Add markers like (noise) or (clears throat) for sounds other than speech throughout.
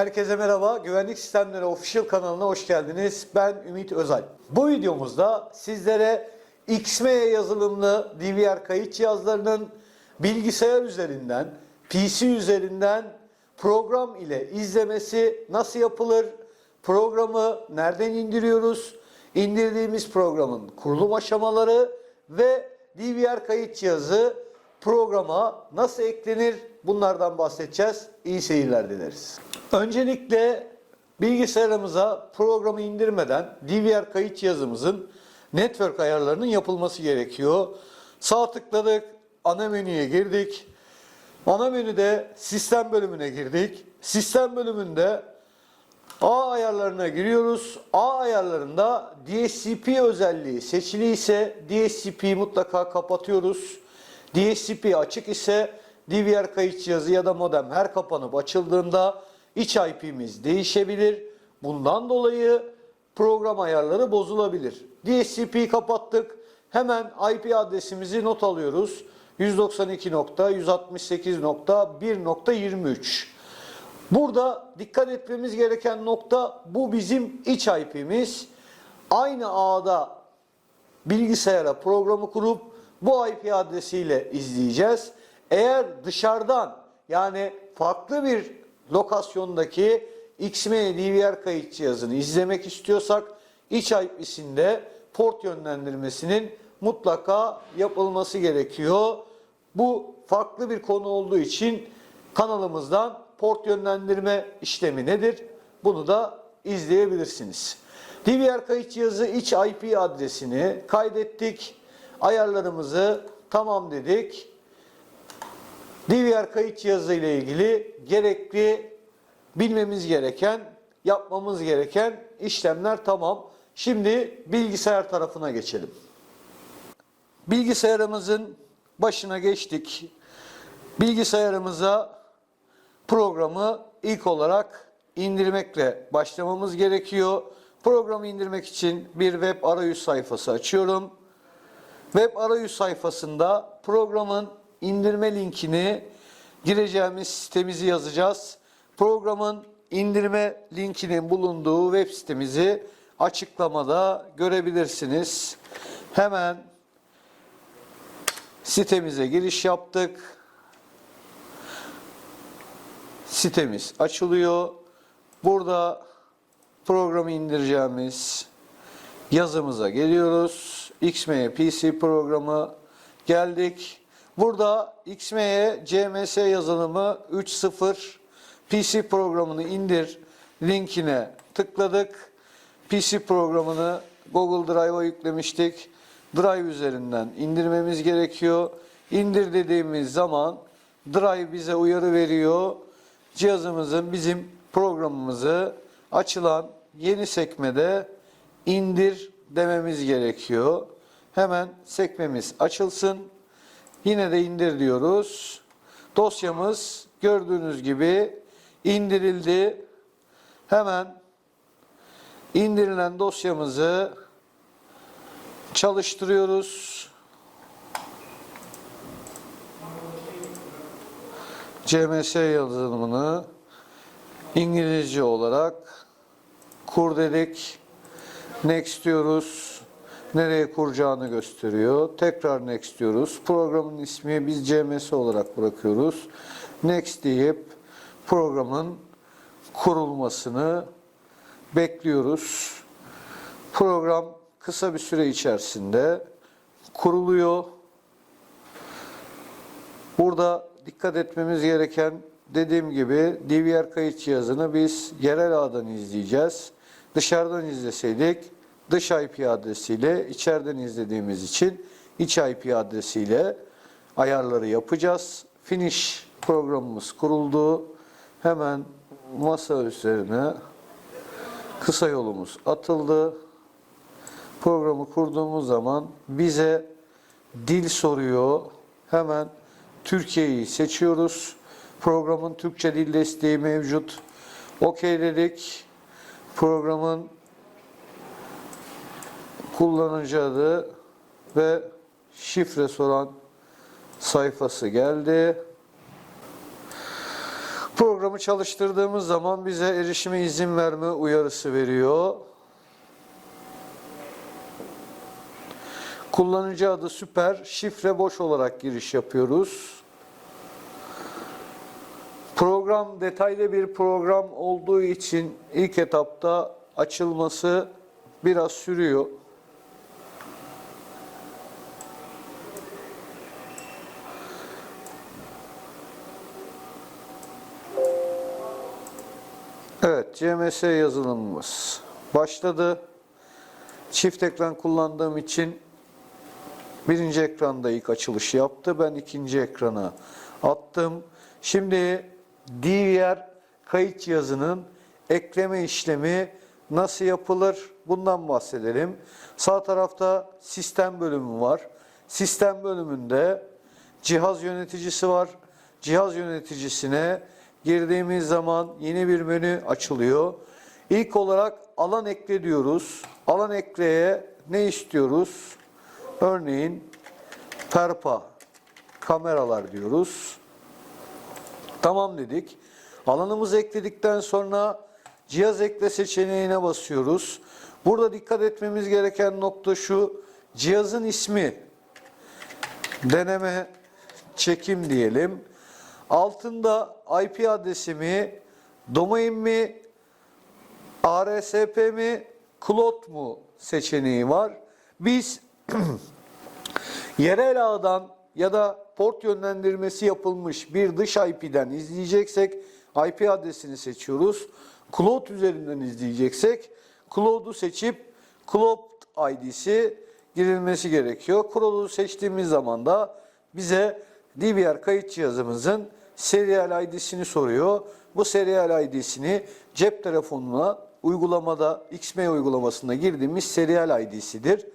Herkese merhaba. Güvenlik Sistemleri Official kanalına hoş geldiniz. Ben Ümit Özal. Bu videomuzda sizlere XME yazılımlı DVR kayıt cihazlarının bilgisayar üzerinden, PC üzerinden program ile izlemesi nasıl yapılır? Programı nereden indiriyoruz? İndirdiğimiz programın kurulum aşamaları ve DVR kayıt cihazı programa nasıl eklenir? Bunlardan bahsedeceğiz. İyi seyirler dileriz. Öncelikle bilgisayarımıza programı indirmeden DVR kayıt cihazımızın network ayarlarının yapılması gerekiyor. Sağ tıkladık, ana menüye girdik. Ana menüde sistem bölümüne girdik. Sistem bölümünde A ayarlarına giriyoruz. A ayarlarında DSCP özelliği seçili ise DSCP'yi mutlaka kapatıyoruz. DSCP açık ise DVR kayıt cihazı ya da modem her kapanıp açıldığında iç IP'miz değişebilir. Bundan dolayı program ayarları bozulabilir. DSCP'yi kapattık. Hemen IP adresimizi not alıyoruz. 192.168.1.23 Burada dikkat etmemiz gereken nokta bu bizim iç IP'miz. Aynı ağda bilgisayara programı kurup bu IP adresiyle izleyeceğiz. Eğer dışarıdan yani farklı bir lokasyondaki XME DVR kayıt cihazını izlemek istiyorsak iç IP'sinde port yönlendirmesinin mutlaka yapılması gerekiyor. Bu farklı bir konu olduğu için kanalımızdan port yönlendirme işlemi nedir? Bunu da izleyebilirsiniz. DVR kayıt cihazı iç IP adresini kaydettik. Ayarlarımızı tamam dedik. DVR kayıt cihazı ile ilgili gerekli bilmemiz gereken, yapmamız gereken işlemler tamam. Şimdi bilgisayar tarafına geçelim. Bilgisayarımızın başına geçtik. Bilgisayarımıza programı ilk olarak indirmekle başlamamız gerekiyor. Programı indirmek için bir web arayüz sayfası açıyorum. Web arayüz sayfasında programın indirme linkini gireceğimiz sitemizi yazacağız. Programın indirme linkinin bulunduğu web sitemizi açıklamada görebilirsiniz. Hemen sitemize giriş yaptık. Sitemiz açılıyor. Burada programı indireceğimiz yazımıza geliyoruz. XME PC programı geldik. Burada XME CMS yazılımı 3.0 PC programını indir linkine tıkladık. PC programını Google Drive'a yüklemiştik. Drive üzerinden indirmemiz gerekiyor. İndir dediğimiz zaman Drive bize uyarı veriyor. Cihazımızın bizim programımızı açılan yeni sekmede indir dememiz gerekiyor. Hemen sekmemiz açılsın. Yine de indir diyoruz. Dosyamız gördüğünüz gibi indirildi. Hemen indirilen dosyamızı çalıştırıyoruz. CMS yazılımını İngilizce olarak kur dedik. Next diyoruz. Nereye kuracağını gösteriyor. Tekrar next diyoruz. Programın ismi biz CMS olarak bırakıyoruz. Next deyip programın kurulmasını bekliyoruz. Program kısa bir süre içerisinde kuruluyor. Burada dikkat etmemiz gereken dediğim gibi DVR kayıt cihazını biz yerel ağdan izleyeceğiz. Dışarıdan izleseydik dış IP adresiyle içeriden izlediğimiz için iç IP adresiyle ayarları yapacağız. Finish programımız kuruldu. Hemen masa üzerine kısa yolumuz atıldı. Programı kurduğumuz zaman bize dil soruyor. Hemen Türkiye'yi seçiyoruz. Programın Türkçe dil desteği mevcut. OK dedik. Programın kullanıcı adı ve şifre soran sayfası geldi. Programı çalıştırdığımız zaman bize erişime izin verme uyarısı veriyor. Kullanıcı adı süper, şifre boş olarak giriş yapıyoruz. Program detaylı bir program olduğu için ilk etapta açılması biraz sürüyor. CMS yazılımımız başladı. Çift ekran kullandığım için birinci ekranda ilk açılış yaptı. Ben ikinci ekrana attım. Şimdi DVR kayıt cihazının ekleme işlemi nasıl yapılır? Bundan bahsedelim. Sağ tarafta sistem bölümü var. Sistem bölümünde cihaz yöneticisi var. Cihaz yöneticisine girdiğimiz zaman yeni bir menü açılıyor. İlk olarak alan ekle diyoruz. Alan ekleye ne istiyoruz? Örneğin perpa kameralar diyoruz. Tamam dedik. Alanımızı ekledikten sonra cihaz ekle seçeneğine basıyoruz. Burada dikkat etmemiz gereken nokta şu. Cihazın ismi deneme çekim diyelim. Altında IP adresi mi, domain mi, ARSP mi, cloud mu seçeneği var. Biz (clears throat) yerel ağdan ya da port yönlendirmesi yapılmış bir dış IP'den izleyeceksek IP adresini seçiyoruz. Cloud üzerinden izleyeceksek Cloud'u seçip Cloud ID'si girilmesi gerekiyor. Cloud'u seçtiğimiz zaman da bize DVR kayıt cihazımızın serial ID'sini soruyor. Bu serial ID'sini cep telefonuna uygulamada XME uygulamasında girdiğimiz serial ID'sidir.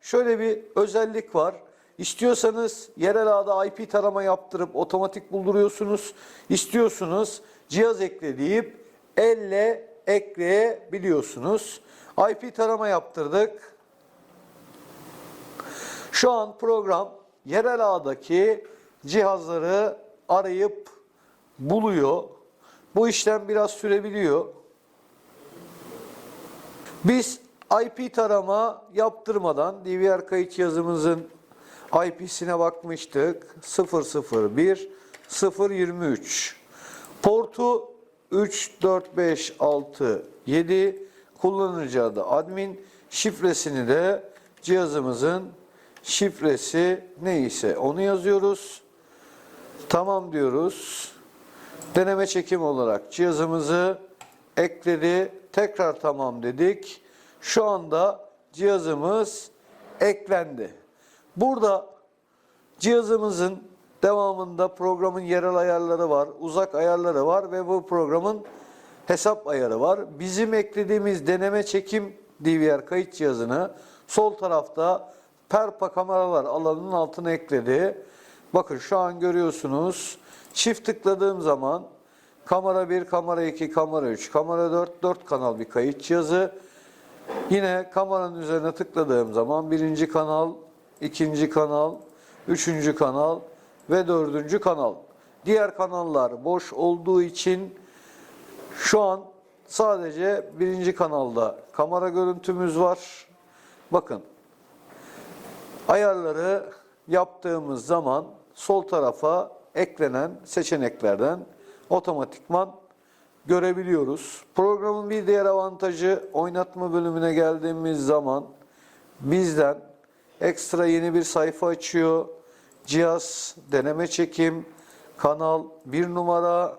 Şöyle bir özellik var. İstiyorsanız yerel ağda IP tarama yaptırıp otomatik bulduruyorsunuz. İstiyorsunuz cihaz ekle deyip elle ekleyebiliyorsunuz. IP tarama yaptırdık. Şu an program yerel ağdaki cihazları arayıp buluyor. Bu işlem biraz sürebiliyor. Biz IP tarama yaptırmadan DVR kayıt cihazımızın IP'sine bakmıştık. 001 023. Portu 3 4 5 6 7 kullanıcı adı admin şifresini de cihazımızın şifresi neyse onu yazıyoruz. Tamam diyoruz. Deneme çekim olarak cihazımızı ekledi. Tekrar tamam dedik. Şu anda cihazımız eklendi. Burada cihazımızın devamında programın yerel ayarları var, uzak ayarları var ve bu programın hesap ayarı var. Bizim eklediğimiz deneme çekim DVR kayıt cihazını sol tarafta perpa kameralar alanının altına ekledi. Bakın şu an görüyorsunuz. Çift tıkladığım zaman kamera 1, kamera 2, kamera 3, kamera 4, 4 kanal bir kayıt cihazı. Yine kameranın üzerine tıkladığım zaman birinci kanal, ikinci kanal, üçüncü kanal ve dördüncü kanal. Diğer kanallar boş olduğu için şu an sadece birinci kanalda kamera görüntümüz var. Bakın ayarları yaptığımız zaman sol tarafa eklenen seçeneklerden otomatikman görebiliyoruz. Programın bir diğer avantajı oynatma bölümüne geldiğimiz zaman bizden ekstra yeni bir sayfa açıyor. Cihaz, deneme çekim, kanal, bir numara,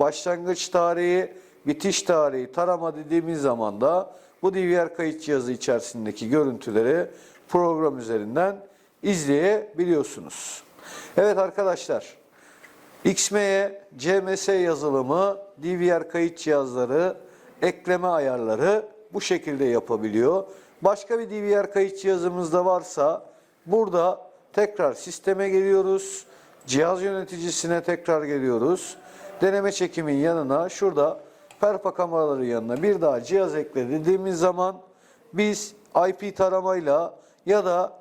başlangıç tarihi, bitiş tarihi tarama dediğimiz zaman da bu DVR kayıt cihazı içerisindeki görüntüleri program üzerinden izleyebiliyorsunuz. Evet arkadaşlar, XME, CMS yazılımı, DVR kayıt cihazları, ekleme ayarları bu şekilde yapabiliyor. Başka bir DVR kayıt cihazımız da varsa burada tekrar sisteme geliyoruz. Cihaz yöneticisine tekrar geliyoruz. Deneme çekimin yanına şurada perpa kameraları yanına bir daha cihaz ekle dediğimiz zaman biz IP taramayla ya da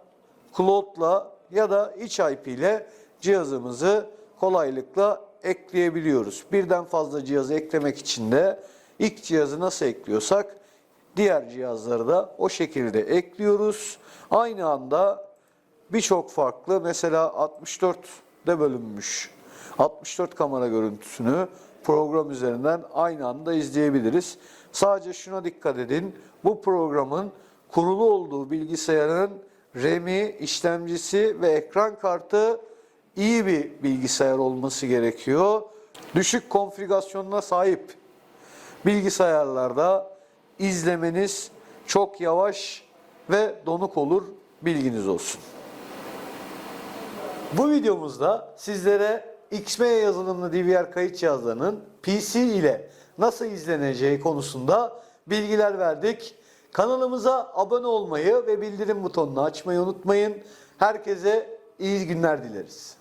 Cloud'la ya da iç IP ile cihazımızı kolaylıkla ekleyebiliyoruz. Birden fazla cihazı eklemek için de ilk cihazı nasıl ekliyorsak diğer cihazları da o şekilde ekliyoruz. Aynı anda birçok farklı mesela 64'de bölünmüş 64 kamera görüntüsünü program üzerinden aynı anda izleyebiliriz. Sadece şuna dikkat edin. Bu programın kurulu olduğu bilgisayarın RAM'i, işlemcisi ve ekran kartı iyi bir bilgisayar olması gerekiyor. Düşük konfigürasyonuna sahip bilgisayarlarda izlemeniz çok yavaş ve donuk olur. Bilginiz olsun. Bu videomuzda sizlere XME yazılımlı DVR kayıt cihazlarının PC ile nasıl izleneceği konusunda bilgiler verdik. Kanalımıza abone olmayı ve bildirim butonunu açmayı unutmayın. Herkese iyi günler dileriz.